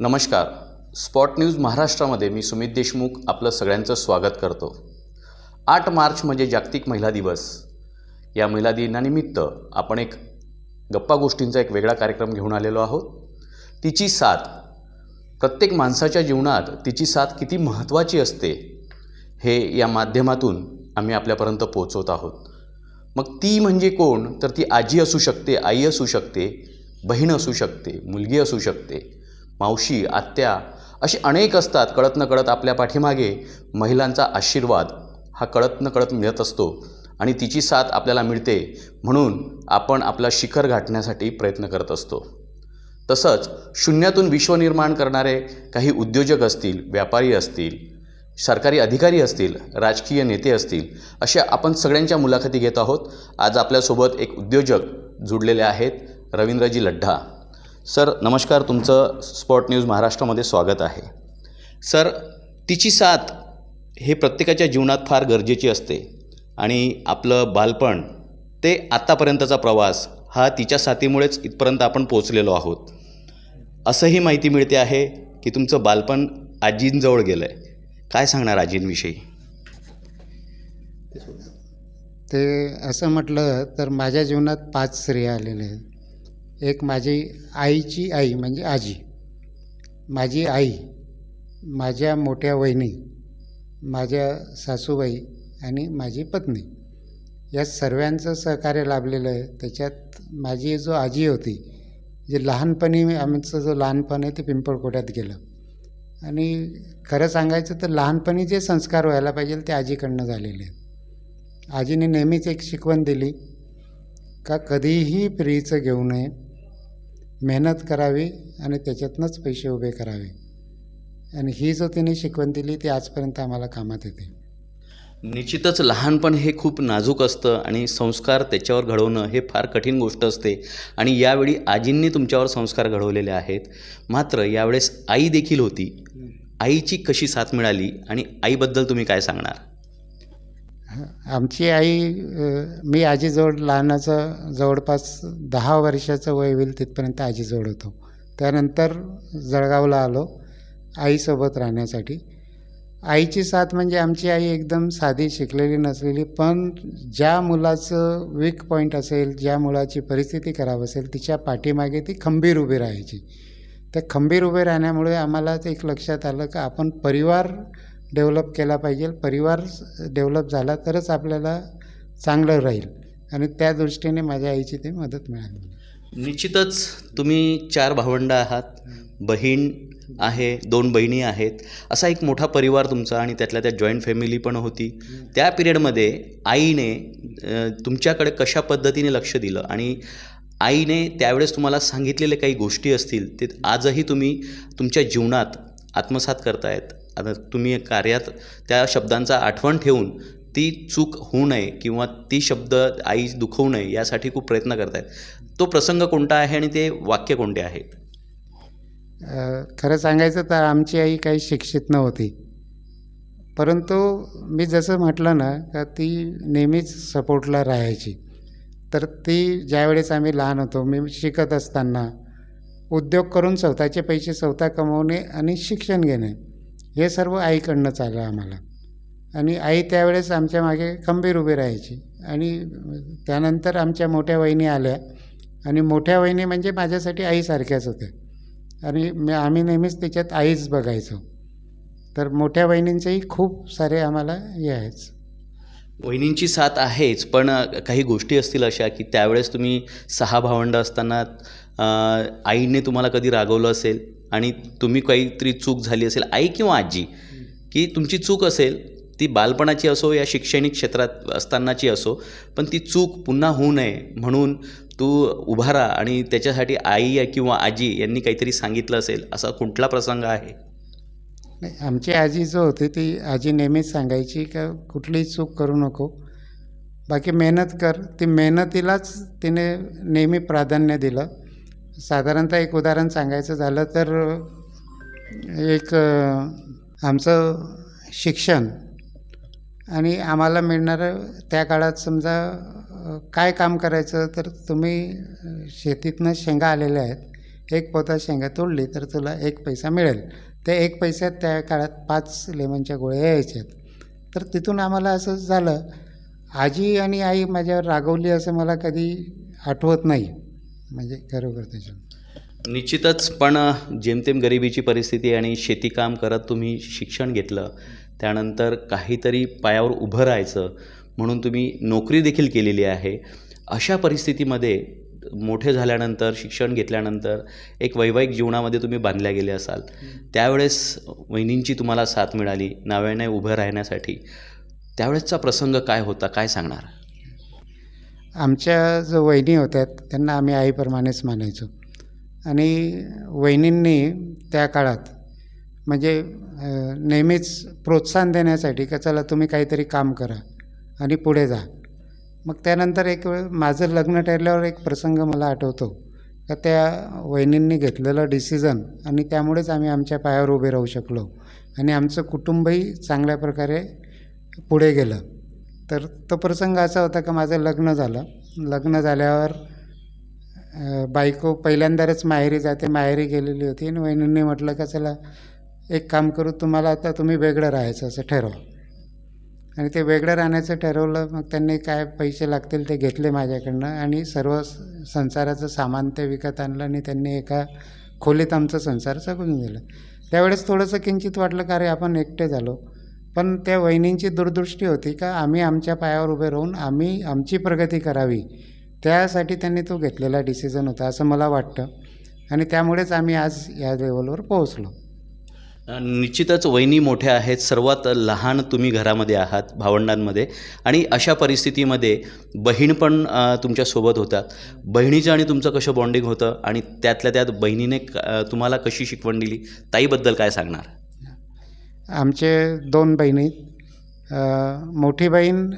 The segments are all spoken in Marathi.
नमस्कार. स्पॉट न्यूज महाराष्ट्रामध्ये मी सुमित देशमुख आपलं सगळ्यांचं स्वागत करतो. आठ मार्च म्हणजे जागतिक महिला दिवस. या महिला दिनानिमित्त आपण एक गप्पा गोष्टींचा एक वेगळा कार्यक्रम घेऊन आलेलो आहोत. तिची साथ. प्रत्येक माणसाच्या जीवनात तिची साथ किती महत्त्वाची असते हे या माध्यमातून आम्ही आपल्यापर्यंत पोहोचवत आहोत. मग ती म्हणजे कोण? तर ती आजी असू शकते आई असू शकते बहीण असू शकते मुलगी असू शकते. मावशी आत्या असे अनेक असतात कळत न कळत आपल्या पाठीमागे. महिलांचा आशीर्वाद हा कळत न कळत मिळत असतो आणि तिची साथ आपल्याला मिळते म्हणून आपण आपला शिखर गाठण्यासाठी प्रयत्न करत असतो. तसंच शून्यातून विश्व निर्माण करणारे काही उद्योजक असतील व्यापारी असतील सरकारी अधिकारी असतील राजकीय नेते असतील अशा आपण सगळ्यांच्या मुलाखती घेत आहोत. आज आपल्यासोबत एक उद्योजक जुडलेले आहेत रवींद्रजी लड्ढा. सर नमस्कार तुमचं स्पॉट न्यूज महाराष्ट्रामध्ये स्वागत आहे. सर तिची साथ हे प्रत्येकाच्या जीवनात फार गरजेची असते आणि आपलं बालपण ते आत्तापर्यंतचा प्रवास हा तिच्या साथीमुळेच इथपर्यंत आपण पोचलेलो आहोत. असंही माहिती मिळते आहे की तुमचं बालपण आजींजवळ गेलं आहे काय सांगणार आजींविषयी? ते असं म्हटलं तर माझ्या जीवनात पाच स्त्रिया आलेल्या आहेत. एक माझी आईची आई म्हणजे आजी. माझी आई माझ्या मोठ्या वहिनी माझ्या सासूबाई आणि माझी पत्नी. या सर्वांचं सहकार्य लाभलेलं आहे. त्याच्यात माझी जो आजी होती जे लहानपणी आमचं जो लहानपण आहे ते पिंपळकोट्यात गेलं. आणि खरं सांगायचं तर लहानपणी जे संस्कार व्हायला पाहिजे ते आजीकडनं झालेले. आहेत आजीने नेहमीच एक शिकवण दिली का कधीही फ्रीचं घेऊ नये. मेहनत करावी आणि त्याच्यातनंच पैसे उभे करावे. आणि ही जो तिने शिकवण दिली ती आजपर्यंत आम्हाला कामात येते. निश्चितच लहानपण हे खूप नाजूक असतं आणि संस्कार त्याच्यावर घडवणं हे फार कठीण गोष्ट असते. आणि यावेळी आजींनी तुमच्यावर संस्कार घडवलेले आहेत. मात्र यावेळेस आई देखील होती. आईची कशी साथ मिळाली आणि आईबद्दल तुम्ही काय सांगणार? आमची आई मी आजीजवळ लहानाचं जवळपास दहा वर्षाचं वय होईल तिथपर्यंत आजीजवळ होतो. त्यानंतर जळगावला आलो आईसोबत राहण्यासाठी. आईची साथ म्हणजे आमची आई एकदम साधी शिकलेली नसलेली पण ज्या मुलाचं वीक पॉईंट असेल ज्या मुलाची परिस्थिती खराब असेल तिच्या पाठीमागे ती खंबीर उभी राहायची. त्या खंबीर उभे राहण्यामुळे आम्हाला एक लक्षात आलं की आपण परिवार डेव्हलप केला पाहिजे. परिवार डेव्हलप झाला तरच आपल्याला चांगलं राहील. आणि त्या दृष्टीने माझ्या आईची ते मदत मिळाली. निश्चितच तुम्ही चार भावंड आहात. बहीण आहे दोन बहिणी आहेत. असा एक मोठा परिवार तुमचा आणि त्यातल्या त्या जॉईंट फॅमिली पण होती. त्या पिरियडमध्ये आईने तुमच्याकडे कशा पद्धतीने लक्ष दिलं? आणि आईने त्यावेळेस तुम्हाला सांगितलेले काही गोष्टी असतील ते आजही तुम्ही तुमच्या जीवनात आत्मसात करतायत. आता तुम्ही कार्यात त्या शब्दांचा आठवण ठेवून ती चूक होऊ नये किंवा ती शब्द आई दुखवू नये यासाठी खूप प्रयत्न करतायत. तो प्रसंग कोणता आहे आणि ते वाक्य कोणते आहेत? खरं सांगायचं तर आमची आई काही शिक्षित नव्हती. परंतु मी जसं म्हटलं ना का ती नेहमीच सपोर्टला राहायची. तर ती ज्यावेळेस आम्ही लहान होतो मी शिकत असताना उद्योग करून स्वतःचे पैसे स्वतः कमवणे आणि शिक्षण घेणे. हे सर्व आईकडनं चाललं आम्हाला. आणि आई त्यावेळेस आमच्या मागे खंबीर उभी राहायची. आणि त्यानंतर आमच्या मोठ्या वहिनी आल्या. आणि मोठ्या वहिनी म्हणजे माझ्यासाठी आईसारख्याच होत्या. आणि आम्ही नेहमीच त्याच्यात आईच बघायचो. तर मोठ्या बहिणींचेही खूप सारे आम्हाला हे आहेच. वहिनींची साथ आहेच पण काही गोष्टी असतील अशा की त्यावेळेस तुम्ही सहा भावंड असताना आईने तुम्हाला कधी रागवलं असेल? आणि तुम्ही काहीतरी चूक झाली असेल आई किंवा आजी की तुमची चूक असेल ती बालपणाची असो या शैक्षणिक क्षेत्रात असतानाची असो पण ती चूक पुन्हा होऊ नये म्हणून तू उभा राहा आणि त्याच्यासाठी आई किंवा आजी यांनी काहीतरी सांगितलं असेल असा कुठला प्रसंग आहे? नाही आमची आजी जो होती ती आजी नेहमीच सांगायची का कुठलीही चूक करू नको. बाकी मेहनत कर. ती मेहनतीलाच तिने नेहमी प्राधान्य दिलं. साधारणतः एक उदाहरण सांगायचं झालं तर एक आमचं शिक्षण आणि आम्हाला मिळणारं त्या काळात समजा काय काम करायचं तर तुम्ही शेतीतनं शेंगा आलेल्या आहेत. एक पोता शेंगा तोडली तर तुला एक पैसा मिळेल. त्या एक पैशात त्या काळात पाच लेमनच्या गोळ्या यायच्यात तर तिथून आम्हाला असं झालं आजी आणि आई माझ्यावर रागवली असं मला कधी आठवत नाही. म्हणजे खरोखर त्याच्यात निश्चितच पण जेमतेम गरिबीची परिस्थिती आणि शेतीकाम करत तुम्ही शिक्षण घेतलं त्यानंतर काहीतरी पायावर उभं राहायचं म्हणून तुम्ही नोकरी देखील केलेली आहे. अशा परिस्थितीमध्ये मोठे झाल्यानंतर शिक्षण घेतल्यानंतर एक वैवाहिक जीवनामध्ये तुम्ही बांधल्या गेले असाल. त्यावेळेस वहिनींची तुम्हाला साथ मिळाली नाव्याने उभं राहण्यासाठी. त्यावेळेसचा प्रसंग काय होता? काय सांगणार? आमच्या जो वहिनी होत्या त्यांना आम्ही आईप्रमाणेच मानायचो. आणि वहिनींनी त्या काळात म्हणजे नेहमीच प्रोत्साहन देण्यासाठी का चला तुम्ही काहीतरी काम करा आणि पुढे जा. मग त्यानंतर एक वेळ माझं लग्न ठरल्यावर एक प्रसंग मला आठवतो. का त्या वहिनींनी घेतलेलं डिसिजन आणि त्यामुळेच आम्ही आमच्या पायावर उभे राहू शकलो आणि आमचं कुटुंबही चांगल्या प्रकारे पुढे गेलं. तर तो प्रसंग असा होता का माझं लग्न झालं. लग्न झाल्यावर बायको पहिल्यांदाच माहेरी जाते. माहेरी गेलेली होती आणि वहिनींनी म्हटलं का चला एक काम करू तुम्हाला आता तुम्ही वेगळं राहायचं असं ठरवा आणि ते वेगळं राहण्याचं ठरवलं. मग त्यांनी काय पैसे लागतील ते घेतले माझ्याकडनं आणि सर्व संसाराचं सामान ते विकत आणलं आणि त्यांनी एका खोलीत आमचा संसार जगून दिला. त्यावेळेस थोडंसं किंचित वाटलं का अरे आपण एकटे झालो. पण त्या वहिनींची दूरदृष्टी होती का आम्ही आमच्या पायावर उभे राहून आम्ही आमची प्रगती करावी. त्यासाठी त्यांनी तो घेतलेला डिसिजन होता असं मला वाटतं. आणि त्यामुळेच आम्ही आज या लेवलवर पोहोचलो. निश्चितच वहिनी मोठ्या आहेत. सर्वात लहान तुम्ही घरामध्ये आहात भावंडांमध्ये. आणि अशा परिस्थितीमध्ये बहीण पण तुमच्यासोबत होतात बहिणीचं आणि तुमचं कसं बॉन्डिंग होतं? आणि त्यातल्या त्यात बहिणीने क- तुम्हाला कशी शिकवण दिली? ताईबद्दल काय सांगणार? आमचे दोन बहिणी मोठी बहीण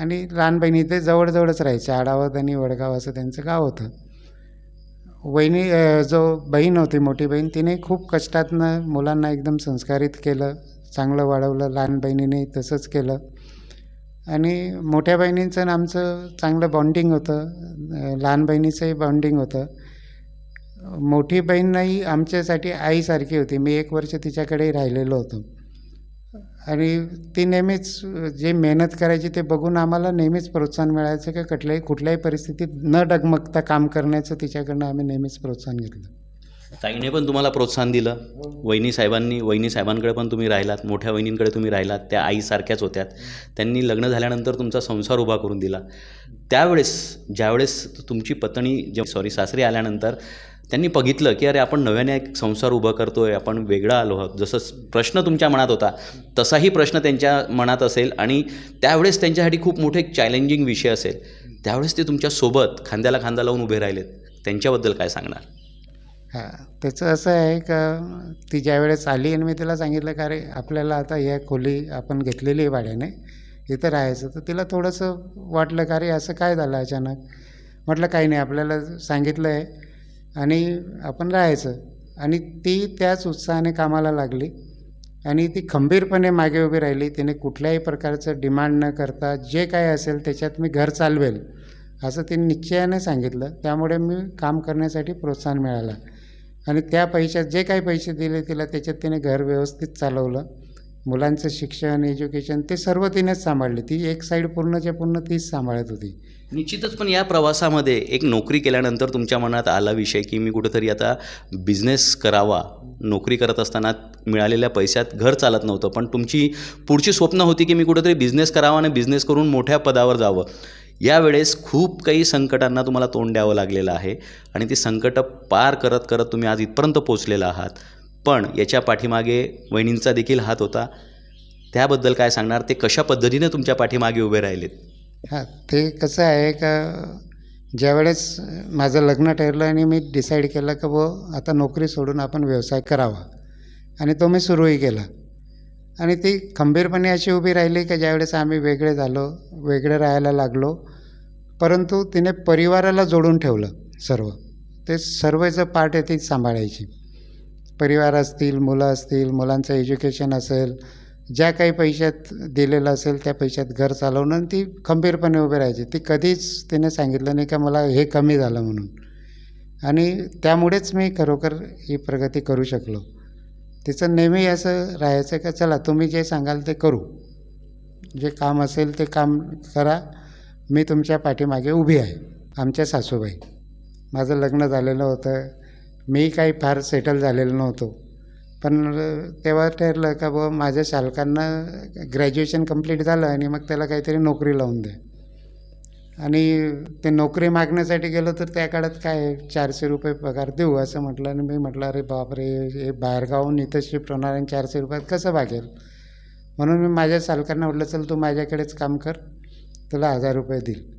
आणि लहान बहिणी ते जवळजवळच राहायचे. आडावत आणि वडगाव असं त्यांचं गाव होतं. वहिनी जो बहीण होती मोठी बहीण तिने खूप कष्टातनं मुलांना एकदम संस्कारित केलं. चांगलं वाढवलं लहान बहिणीने तसंच केलं. आणि मोठ्या बहिणींचं आणि आमचं चांगलं बॉन्डिंग होतं. लहान बहिणीचंही बॉन्डिंग होतं. मोठी बहीणही आमच्यासाठी आईसारखी होती. मी एक वर्ष तिच्याकडेही राहिलेलो होतो. आणि ती नेहमीच जे मेहनत करायची ते बघून आम्हाला नेहमीच प्रोत्साहन मिळायचं की कुठल्याही कुठल्याही परिस्थितीत न डगमगता काम करण्याचं तिच्याकडनं आम्ही नेहमीच प्रोत्साहन घेतलं. ताईने पण तुम्हाला प्रोत्साहन दिलं. वहिनी साहेबांनी वहिनी साहेबांकडे पण तुम्ही राहिलात मोठ्या वहिनींकडे तुम्ही राहिलात त्या आईसारख्याच होत्यात. त्यांनी लग्न झाल्यानंतर तुमचा संसार उभा करून दिला. त्यावेळेस ज्यावेळेस तुमची पत्नी जे सॉरी सासरी आल्यानंतर त्यांनी बघितलं की अरे आपण नव्याने एक संसार उभा आहे आपण वेगळा आलो आहोत. जसं प्रश्न तुमच्या मनात होता तसाही प्रश्न त्यांच्या मनात असेल आणि त्यावेळेस त्यांच्यासाठी खूप मोठे चॅलेंजिंग विषय असेल. त्यावेळेस ते तुमच्यासोबत खांद्याला खांदा लावून उभे राहिलेत. त्यांच्याबद्दल काय सांगणार? हां त्याचं असं आहे का ती ज्यावेळेस आली आणि मी तिला सांगितलं का रे आपल्याला आता या खोली आपण घेतलेली आहे भाड्याने इथं राहायचं तर तिला थोडंसं वाटलं का रे असं काय झालं अचानक? म्हटलं काही नाही आपल्याला सांगितलं आहे आणि आपण राहायचं. आणि ती त्याच उत्साहाने कामाला लागली. आणि ती खंबीरपणे मागे उभी राहिली. तिने कुठल्याही प्रकारचं डिमांड न करता जे काय असेल त्याच्यात मी घर चालवेल असं तिने निश्चयाने सांगितलं. त्यामुळे मी काम करण्यासाठी प्रोत्साहन मिळालं. आणि त्या पैशात जे काही पैसे दिले तिला त्याच्यात तिने घर व्यवस्थित चालवलं. मुलांचं शिक्षण एज्युकेशन ते सर्व तिनेच सांभाळले. ती एक साईड पूर्णच्या पूर्ण तीच सांभाळत होती. निश्चितच पण या प्रवासामध्ये एक नोकरी केल्यानंतर तुमच्या मनात आला विषय की मी कुठेतरी आता बिझनेस करावा. नोकरी करत असताना मिळालेल्या पैशात घर चालत नव्हतं पण तुमची पुढची स्वप्न होती की मी कुठेतरी बिझनेस करावा आणि बिझनेस करून मोठ्या पदावर जावं. यावेळेस खूप काही संकटांना तुम्हाला तोंड द्यावं लागलेलं आहे आणि ती संकटं पार करत करत तुम्ही आज इथपर्यंत पोचलेला आहात. पण याच्या पाठीमागे वहिनींचा देखील हात होता. त्याबद्दल काय सांगणार? ते कशा पद्धतीने तुमच्या पाठीमागे उभे राहिलेत? हां ते कसं आहे का ज्यावेळेस माझं लग्न ठरलं आणि मी डिसाईड केलं का व आता नोकरी सोडून आपण व्यवसाय करावा. आणि तो मी सुरूही केला. आणि ती खंबीरपणे अशी उभी राहिली की ज्यावेळेस आम्ही वेगळे झालो वेगळे राहायला लागलो परंतु तिने परिवाराला जोडून ठेवलं सर्व. ते सर्वचं पार्ट आहे ती सांभाळायची. परिवार असतील मुलं असतील मुलांचं एज्युकेशन असेल ज्या काही पैशात दिलेलं असेल त्या पैशात घर चालवणं आणि ती खंबीरपणे उभी राहायची. ती कधीच तिने सांगितलं नाही का मला हे कमी झालं म्हणून. आणि त्यामुळेच मी खरोखर ही प्रगती करू शकलो. तिचं नेहमी असं राहायचं का चला तुम्ही जे सांगाल ते करू. जे काम असेल ते काम करा. मी तुमच्या पाठीमागे उभी आहे. आमच्या सासूबाई. माझं लग्न झालेलं होतं. मी काही फार सेटल झालेलं नव्हतो. पण तेव्हा ठरलं का बुवा माझ्या शालकांना ग्रॅज्युएशन कंप्लीट झालं आणि मग त्याला काहीतरी नोकरी लावून दे. आणि ते नोकरी मागण्यासाठी गेलो तर त्या काळात काय चारशे रुपये पगार देऊ असं म्हटलं आणि मी म्हटलं अरे बापरे हे बाहेरगावून इथं शिफ्ट होणार आणि चारशे रुपयात कसं भागेल? म्हणून मी माझ्या शालकांना म्हटलं चल तू माझ्याकडेच काम कर तुला हजार रुपये देईल.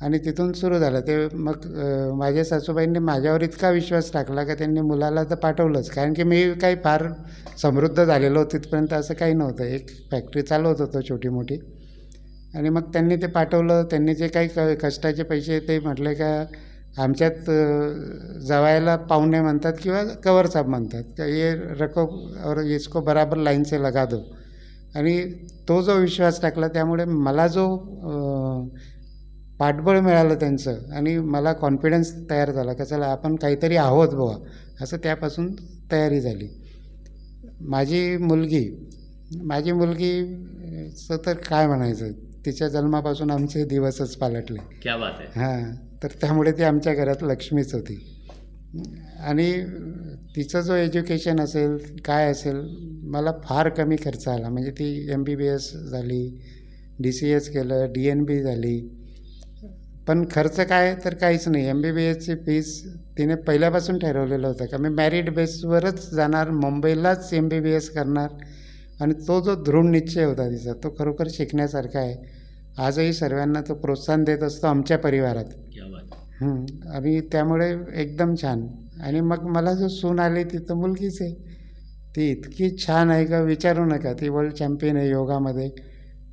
आणि तिथून सुरू झालं. ते मग माझ्या सासूबाईंनी माझ्यावर इतका विश्वास टाकला का त्यांनी मुलाला तर पाठवलंच. कारण की मी काही फार समृद्ध झालेलो तिथपर्यंत असं काही नव्हतं. एक फॅक्टरी चालवत होतो छोटी मोठी. आणि मग त्यांनी ते पाठवलं. त्यांनी जे काही क कष्टाचे पैसे ते म्हटले का आमच्यात जवायला पाहुणे म्हणतात किंवा कवर म्हणतात. का ये रको और इसको बराबर लाईन से लगा दो. आणि तो जो विश्वास टाकला त्यामुळे मला जो पाठबळ मिळालं त्यांचं आणि मला कॉन्फिडन्स तयार झाला का चला आपण काहीतरी आहोत बुवा असं त्यापासून तयारी झाली. माझी मुलगी माझी मुलगीचं तर काय म्हणायचं तिच्या जन्मापासून आमचे दिवसच पालटले. क्या बात आहे. हां तर त्यामुळे ती आमच्या घरात लक्ष्मीच होती. आणि तिचं जो एज्युकेशन असेल काय असेल मला फार कमी खर्च आला. म्हणजे ती एम बी बी एस झाली डी सी एस केलं डी एन बी झाली. पण खर्च काय तर काहीच नाही. एम बी बी एसची फीस तिने पहिल्यापासून ठरवलेलं होतं का मी मॅरिट बेसवरच जाणार मुंबईलाच एम बी बी एस करणार आणि तो जो दृढ निश्चय होता तिचा तो खरोखर शिकण्यासारखा आहे. आजही सर्वांना तो प्रोत्साहन देत असतो आमच्या परिवारात. क्या बात आहे. आणि त्यामुळे एकदम छान. आणि मग मला जो सून आली ती तर मुलगीच आहे. ती इतकी छान आहे का विचारू नका. ती वर्ल्ड चॅम्पियन आहे योगामध्ये.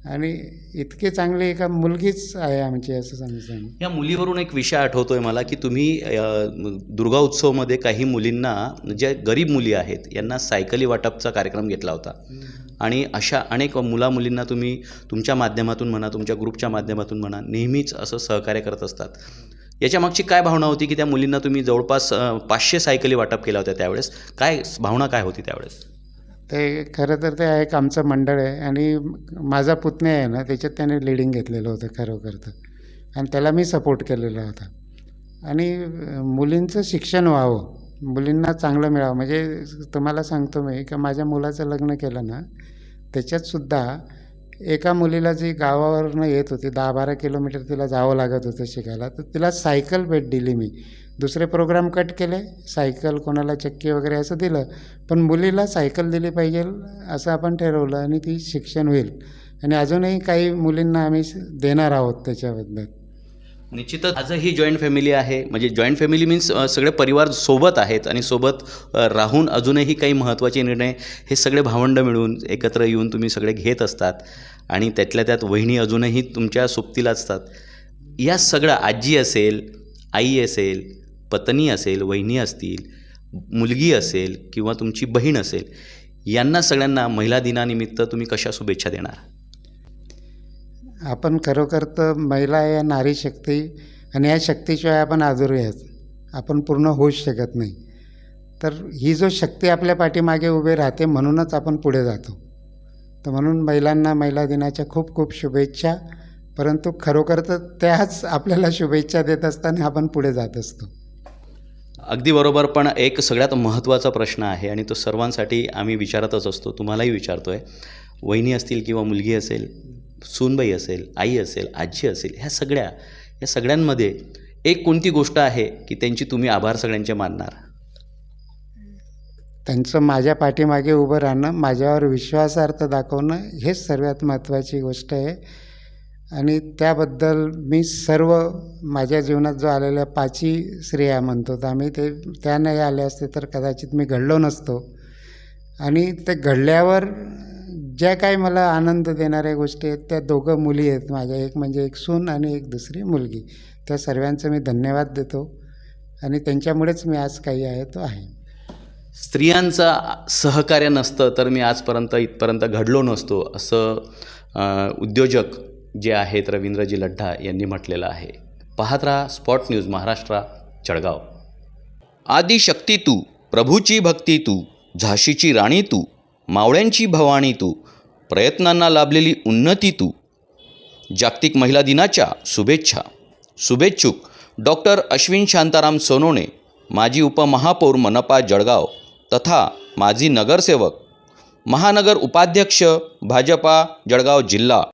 आणि इतकी चांगली आहे का मुलगीच आहे आमची असं समजायचं या मुलीवरून एक विषय आठवतोय मला की तुम्ही दुर्गा उत्सवमध्ये काही मुलींना ज्या गरीब मुली आहेत यांना सायकली वाटपचा कार्यक्रम घेतला होता. आणि अशा अनेक मुला मुलींना तुम्ही तुमच्या माध्यमातून म्हणा तुमच्या ग्रुपच्या माध्यमातून म्हणा नेहमीच असं सहकार्य करत असतात. याच्या मागची काय भावना होती की त्या मुलींना तुम्ही जवळपास पाचशे सायकली वाटप केल्या होत्या त्यावेळेस? काय भावना काय होती त्यावेळेस? ते खरं तर ते एक आमचं मंडळ आहे आणि माझा पुतण्या आहे ना त्याच्यात त्याने लिडिंग घेतलेलं होतं खरोखर तर. आणि त्याला मी सपोर्ट केलेला होता. आणि मुलींचं शिक्षण व्हावं मुलींना चांगलं मिळावं म्हणजे तुम्हाला सांगतो मी का माझ्या मुलाचं लग्न केलं ना त्याच्यातसुद्धा एका मुलीला जी गावावरनं येत होती दहा बारा किलोमीटर तिला जावं लागत होतं शिकायला तर तिला सायकल भेट दिली मी. दुसरे प्रोग्राम कट केले सायकल कोणाला चक्की वगैरे असं दिलं पण मुलीला सायकल दिली पाहिजे असं आपण ठरवलं आणि ती शिक्षण होईल. आणि अजूनही काही मुलींना आम्ही देणार आहोत त्याच्याबद्दल. निश्चितच. आजही जॉईंट फॅमिली आहे. म्हणजे जॉईंट फॅमिली मीन्स सगळे परिवार सोबत आहेत आणि सोबत राहून अजूनही काही महत्त्वाचे निर्णय हे सगळे भावंड मिळून एकत्र येऊन तुम्ही सगळे घेत असतात. आणि त्यातल्या त्यात वहिनी अजूनही तुमच्या सोबतीला असतात. या सगळं आजी असेल आई असेल पत्नी असेल वहिनी असतील मुलगी असेल किंवा तुमची बहीण असेल यांना सगळ्यांना महिला दिनानिमित्त तुम्ही कशा शुभेच्छा देणार? आपण खरोखर तर महिला या नारी शक्ती आणि या शक्तीशिवाय आपण आधुरी आहेत आपण पूर्ण होऊच शकत नाही. तर ही जो शक्ती आपल्या पाठीमागे उभे राहते म्हणूनच आपण पुढे जातो. तर म्हणून महिलांना महिला दिनाच्या खूप खूप शुभेच्छा. परंतु खरोखर तर त्याच आपल्याला शुभेच्छा देत असताना आपण पुढे जात असतो. अगदी बरोबर पण एक सगळ्यात महत्त्वाचा प्रश्न आहे आणि तो सर्वांसाठी आम्ही विचारतच असतो तुम्हालाही विचारतो आहे वहिनी असतील किंवा मुलगी असेल सूनबाई असेल आई असेल आजी असेल ह्या सगळ्या या सगळ्यांमध्ये एक कोणती गोष्ट आहे की त्यांची तुम्ही आभार सगळ्यांचे मानणार? त्यांचं माझ्या पाठीमागे उभं राहणं माझ्यावर विश्वासार्थ दाखवणं हेच सर्वात महत्त्वाची गोष्ट आहे. आणि त्याबद्दल मी सर्व माझ्या जीवनात जो आलेल्या पाचही स्त्रिया म्हणतो तर आम्ही ते त्या नाही आल्या असते तर कदाचित मी घडलो नसतो. आणि ते घडल्यावर ज्या काही मला आनंद देणाऱ्या गोष्टी आहेत त्या दोघं मुली आहेत माझ्या. एक म्हणजे एक सून आणि एक दुसरी मुलगी. त्या सर्वांचं मी धन्यवाद देतो आणि त्यांच्यामुळेच मी आज काही आहे तो आहे. स्त्रियांचा सहकार्य नसतं तर मी आजपर्यंत इथपर्यंत घडलो नसतो असं उद्योजक जे आहेत रवींद्रजी लड्ढा यांनी म्हटलेलं आहे. पाहत राहा स्पॉट न्यूज महाराष्ट्र जळगाव. आदिशक्ती तू प्रभूची भक्ती तू झाशीची राणी तू मावळ्यांची भवानी तू प्रयत्नांना लाभलेली उन्नती तू. जागतिक महिला दिनाच्या शुभेच्छा. शुभेच्छुक डॉक्टर अश्विन शांताराम सोनोने माजी उपमहापौर मनपा जळगाव तथा माजी नगरसेवक महानगर उपाध्यक्ष भाजपा जळगाव जिल्हा.